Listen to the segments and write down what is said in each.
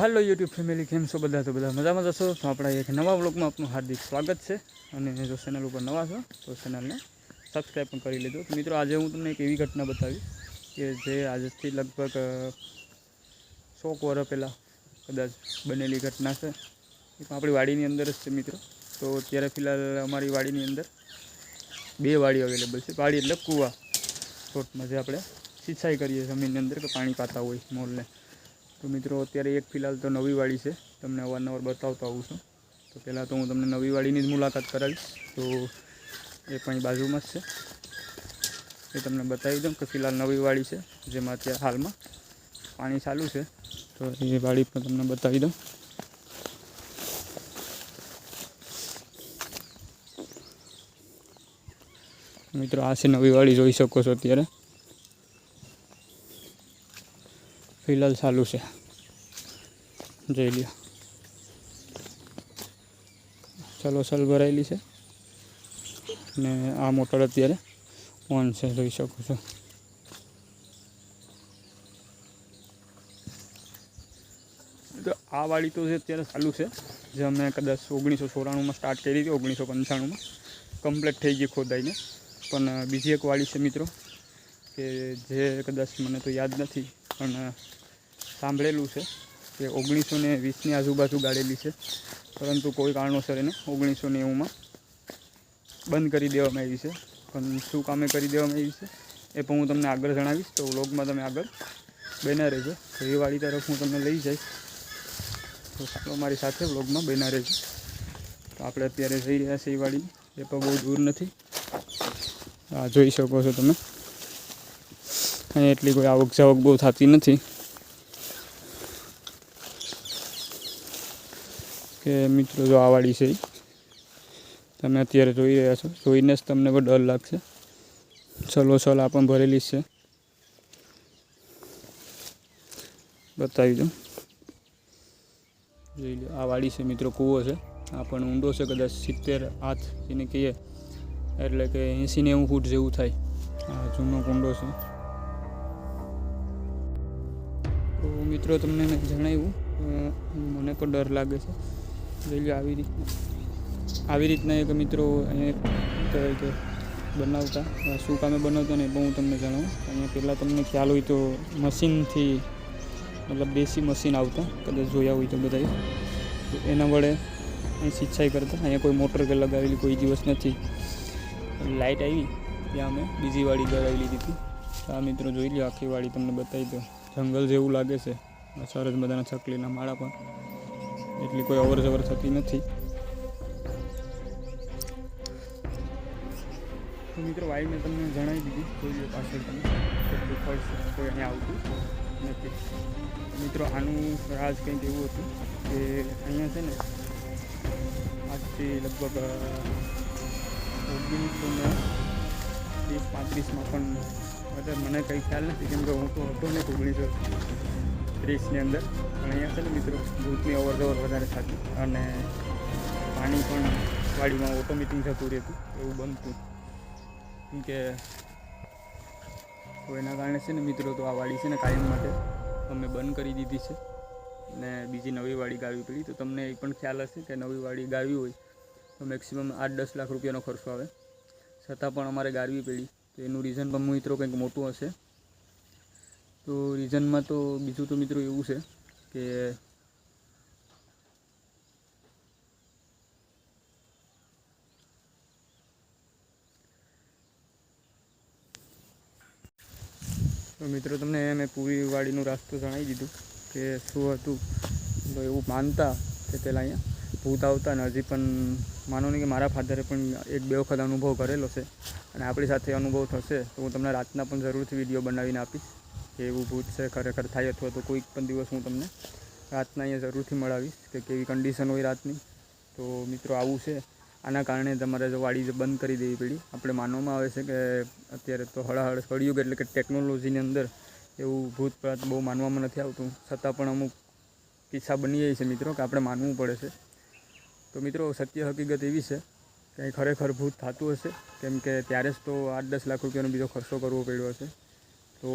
હાલો YouTube family કેમ છો બધા? તો બધા મજામાં જશો તો આપણા એક નવા બ્લોગમાં આપનું હાર્દિક સ્વાગત છે. અને જો ચેનલ ઉપર નવા છો તો ચેનલને સબસ્ક્રાઈબ પણ કરી લેજો. મિત્રો આજે હું તમને એક એવી ઘટના બતાવી કે જે આજથી લગભગ અ, સો વર્ષ પહેલાં કદાચ બનેલી ઘટના છે. એ પણ આપણી વાડીની અંદર જ છે મિત્રો. તો અત્યારે ફિલહાલ અમારી વાડીની અંદર બે વાડી અવેલેબલ છે. વાડી એટલે કૂવા. શોર્ટમાં જે આપણે સિંચાઈ કરીએ જમીનની અંદર કે પાણી પાતા હોય મોલને. તો મિત્રો, અત્યારે એક ફિલહાલ તો નવી વાડી છે. તમને અવારનવાર બતાવતો આવું છું. તો પહેલાં તો હું તમને નવી વાડીની જ મુલાકાત કરાવીશ. તો એ પણ બાજુમાં જ છે. એ તમને બતાવી દઉં કે ફિલહાલ નવી વાડી છે, જેમાં અત્યારે હાલમાં પાણી ચાલુ છે. તો એ વાડી પણ તમને બતાવી દઉં. મિત્રો, આ છે નવી વાડી, જોઈ શકો છો અત્યારે. ફિલહાલ ચાલુ છે. જોઈ લ્યો. ચલો, સલ ભરાયેલી છે. ને આ મોટર અત્યારે ઓન છે, જોઈ શકો છો. તો આ વાળી તો છે અત્યારે ચાલુ છે, જે અમે કદાચ ઓગણીસો ચોરાણુંમાં સ્ટાર્ટ કરી હતી, ઓગણીસો પંચાણુંમાં. કમ્પ્લીટ થઈ ગઈ ખોદાઈને. પણ બીજી એક વાળી છે મિત્રો, કે જે કદાચ મને તો યાદ નથી, પણ સાંભળેલું છે. કે ઓગણીસો ને વીસની આજુબાજુ ગાળેલી છે. પરંતુ કોઈ કારણોસર એને ઓગણીસો નેવુંમાં બંધ કરી દેવામાં આવી છે. પણ શું કામે કરી દેવામાં આવી છે એ પણ હું તમને આગળ જણાવીશ. તો વ્લોગમાં તમે આગળ બન્યા રહેજો. તો તરફ હું તમને લઈ જઈશ. તો મારી સાથે વ્લોગમાં બન્યા રહેજો. તો આપણે અત્યારે જઈ રહ્યા છીએ વાડી એ પણ બહુ દૂર નથી. આ જોઈ શકો છો તમે. અહીં એટલી કોઈ આવક જાવક બહુ થતી નથી. કે મિત્રો જો આ વાડી છે તમે અત્યારે જોઈ રહ્યા છો. જોઈને જ તમને પણ ડર લાગશે. ચલો, ચલ પણ ભરેલી છે. બતાવી દઉં. જોઈ લો આ વાડી છે મિત્રો, કૂવો છે. આ પણ ઊંડો છે, કદાચ સિત્તેર હાથ એને કહીએ. એટલે કે એંસી નેવું ફૂટ જેવું થાય. આ જૂનો કુંડો છે. તો મિત્રો, તમને મેં જણાવ્યું મને પણ ડર લાગે છે. જોઈ લો આવી રીતના. આવી રીતના એક મિત્રો અહીંયા કહેવાય કે બનાવતા. શું કામે બનાવતા ને બહુ હું તમને જણાવું. અહીંયા પહેલાં તમને ખ્યાલ હોય તો મશીનથી, મતલબ દેશી મશીન આવતા, કદાચ જોયા હોય તો બધાએ. એના વડે અહીં સિંચાઈ કરતા. અહીંયા કોઈ મોટર કે લગાવેલી કોઈ દિવસ નથી. લાઇટ આવી. ત્યાં અમે બીજી વાડી કરાવી લીધી હતી. આ મિત્રો જોઈ લો આખી વાડી તમને બતાવી દો જંગલ જેવું લાગે છે. સરસ બધાના ચકલીના માળા પણ. એટલી કોઈ અવર જવર થતી નથી. મિત્રો વાઈ મેં તમને જણાવી દીધી. કોઈ પાછળ તમે કેટલું ખર્ચ કોઈ અહીંયા આવતું નથી. મિત્રો, આનું રાજ કંઈક એવું હતું કે અહીંયા છે ને, આજથી લગભગ ઓગણીસો ને ત્રીસ પાંત્રીસમાં પણ મને કંઈ ખ્યાલ નથી, કેમ કે હું તો હતો ને ઓગણીસો ત્રીસની અંદર. પણ અહીંયા છે ને મિત્રો દૂધની અવરજવર વધારે થતી. અને પાણી પણ વાડીમાં ઓટોમેટિક થતું રહેતું. એવું બનતું. કેમ કે તો એના કારણે છે ને મિત્રો, તો આ વાડી છે ને કાયમ માટે અમે બંધ કરી દીધી છે. ને બીજી નવી વાડી ગાળવી પડી. તો તમને એ પણ ખ્યાલ હશે કે નવી વાડી ગાળવી હોય તો મેક્સિમમ આઠ દસ લાખ રૂપિયાનો ખર્ચો આવે. છતાં પણ અમારે ગાળવી પડી. તો એનું રીઝન પણ મિત્રો કંઈક મોટું હશે. તો રીઝનમાં તો બીજું તો મિત્રો એવું છે કે મિત્રો તમને મેં પૂરી વાડીનું રાસ્તો જણાવી દીધું કે શું હતું. તો એવું માનતા કે પહેલાં અહીંયા ભૂત આવતા ને હજી પણ માનો નહીં કે મારા ફાધરે પણ એક બે વખત અનુભવ કરેલો છે. અને આપણી સાથે અનુભવ થશે તો હું તમને રાતના પણ જરૂરથી વીડિયો બનાવીને આપીશ. કે એવું ભૂત છે, ખરેખર થાય અથવા તો કોઈક પણ દિવસ હું તમને રાતના અહીંયા જરૂરથી મળાવીશ કે કેવી કન્ડિશન હોય રાતની. તો મિત્રો આવું છે. આના કારણે તમારે જો વાડી બંધ કરી દેવી પડી. આપણે માનવામાં આવે છે કે અત્યારે તો હળાહળ કળિયુગ એટલે કે ટેકનોલોજીની અંદર એવું ભૂત પ્રાત બહુ માનવામાં નથી આવતું. છતાં પણ અમુક કિસ્સા બની જાય છે મિત્રો કે આપણે માનવું પડે છે. તો મિત્રો સત્ય હકીકત એવી છે કે અહીં ખરેખર ભૂત થતું હશે. કેમ કે ત્યારે જ તો આઠ દસ લાખ રૂપિયાનો બીજો ખર્ચો કરવો પડ્યો હશે. તો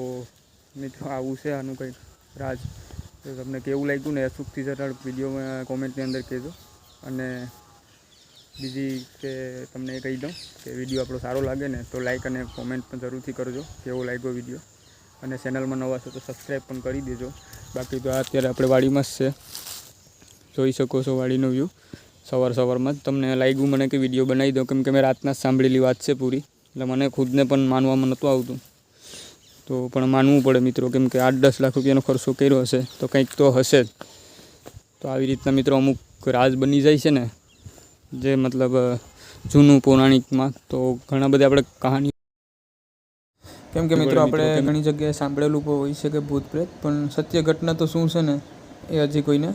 મિત્રો, આવું છે આનું કંઈક રાજ. તો તમને કેવું લાગ્યું ને અચૂકથી જરા વિડીયોમાં કોમેન્ટની અંદર કહેજો. અને બીજી કે તમને એ કહી દઉં કે વીડિયો આપણો સારો લાગે ને, તો લાઈક અને કોમેન્ટ પણ જરૂરથી કરજો, કેવો લાગ્યો વીડિયો. અને ચેનલમાં નવા છો તો સબસ્ક્રાઈબ પણ કરી દેજો. બાકી તો અત્યારે આપણે વાડીમાં જ છે. જોઈ શકો છો વાડીનો વ્યૂ સવાર સવારમાં જ તમને લાગ્યું મને કે વીડિયો બનાવી દઉં, કેમ કે મેં રાતના જ સાંભળેલી વાત છે પૂરી. એટલે મને ખુદને પણ માનવામાં નહોતું આવતું. તો પણ માનવું પડે મિત્રો કેમ કે આઠ દસ લાખ રૂપિયાનો ખર્ચો કર્યો હશે તો કંઈક તો હશે જ. તો આવી રીતના મિત્રો અમુક રાજ બની જાય છે ને જે મતલબ જૂનું પૌરાણિકમાં તો ઘણા બધા આપણે કહાની કેમ કે મિત્રો આપણે ઘણી જગ્યાએ સાંભળેલું હોય છે કે ભૂત પ્રેત પણ સત્ય ઘટના તો શું છે ને એ હજી કોઈને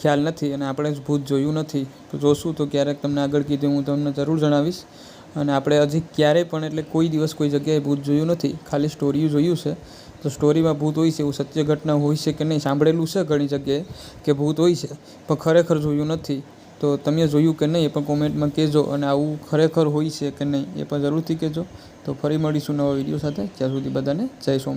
ખ્યાલ નથી અને આપણે ભૂત જોયું નથી. તો જોશું તો ક્યારેક તમને આગળ કીધું હું તમને જરૂર જણાવીશ. અને આપણે હજી ક્યારેય પણ એટલે કોઈ દિવસ કોઈ જગ્યાએ ભૂત જોયું નથી. ખાલી સ્ટોરીઓ જોયું છે. તો સ્ટોરીમાં ભૂત હોય છે એવું સત્ય ઘટના હોય છે કે નહીં સાંભળેલું છે ઘણી જગ્યાએ કે ભૂત હોય છે, પણ ખરેખર જોયું નથી. તો તમે જોયું કે નહીં એ પણ કોમેન્ટમાં કહેજો અને આવું ખરેખર હોય છે કે નહીં એ પણ જરૂરથી કહેજો. તો ફરી મળીશું નવા વીડિયો સાથે. ત્યાં સુધી બધાને જય સોમ